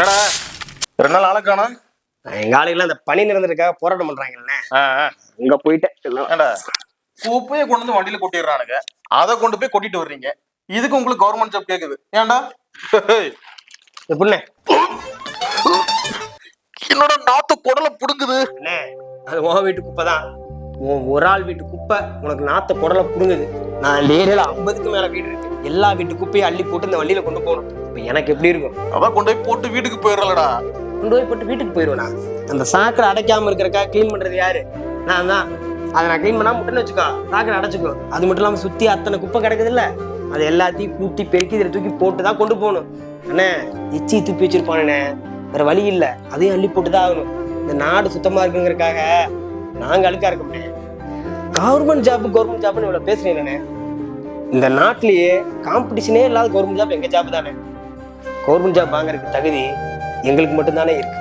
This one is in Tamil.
என்னடா? ரெண்டு நாள் ஆளை காணோம். எங்க ஆளுகெல்லாம் அந்த பணி நிரந்தரத்துக்காக போராட்டம் பண்றாங்கல்ல. அங்க போயிட்டேன் குப்பையை கொண்டு வந்து வண்டியில கொட்டிடுறானுங்க. அதை கொண்டு போய் கொட்டிட்டு வர்றீங்க. இதுக்கு உங்களுக்கு கவர்மெண்ட் ஜாப் கேக்குது. ஏன்டா? எப்படிண்ணே என்னோட நாத்து குடலை புடுங்குது? அது உன் வீட்டு குப்பை தான் உன் ஒரு ஆள் வீட்டு குப்பை உனக்கு நாத்த குடலை புடுங்குது. நான் ஏரியால ஐம்பதுக்கு மேல வீடு இருக்கு. எல்லா வீட்டு குப்பையும் அள்ளி போட்டு இந்த வண்டியில கொண்டு போகணும். இப்போ எனக்கு எப்படி இருக்கும்? அதான் கொண்டு போய் போட்டு வீட்டுக்கு போயிடலடா கொண்டு போய் போட்டு வீட்டுக்கு போயிடுவேனா அந்த சாக்கடை அடைக்காம இருக்கிறக்கா க்ளீன் பண்றது யாரு? நான் தான். அதை நான் க்ளீன் பண்ணாம முட்டுன்னு வச்சுக்கோ. சாக்கடை அடைச்சுக்கோ. அது மட்டும் இல்லாம சுத்தி அத்தனை குப்பை கிடக்குது இல்ல அது எல்லாத்தையும் கூட்டி பெருக்கி இதில் தூக்கி போட்டு தான் கொண்டு போகணும். அண்ணே எச்சி துப்பி வச்சிருப்பானே வேற வழி இல்ல. அதையும் அள்ளி போட்டு தான் ஆகணும். இந்த நாடு சுத்தமா இருக்குங்கிறதுக்காக நாங்க அழுக்கா இருக்க முடியாது. கவர்மெண்ட் ஜாப் கவர்மெண்ட் ஜாப்னு இவ்வளவு பேசுறீங்களே இந்த நாட்டிலேயே காம்படிஷனே இல்லாத கவர்மெண்ட் ஜாப் எங்க ஜாப் தானே? கவர்மெண்ட் ஜாப் வாங்குறதுக்கு தகுதி எங்களுக்கு மட்டும்தானே இருக்கு.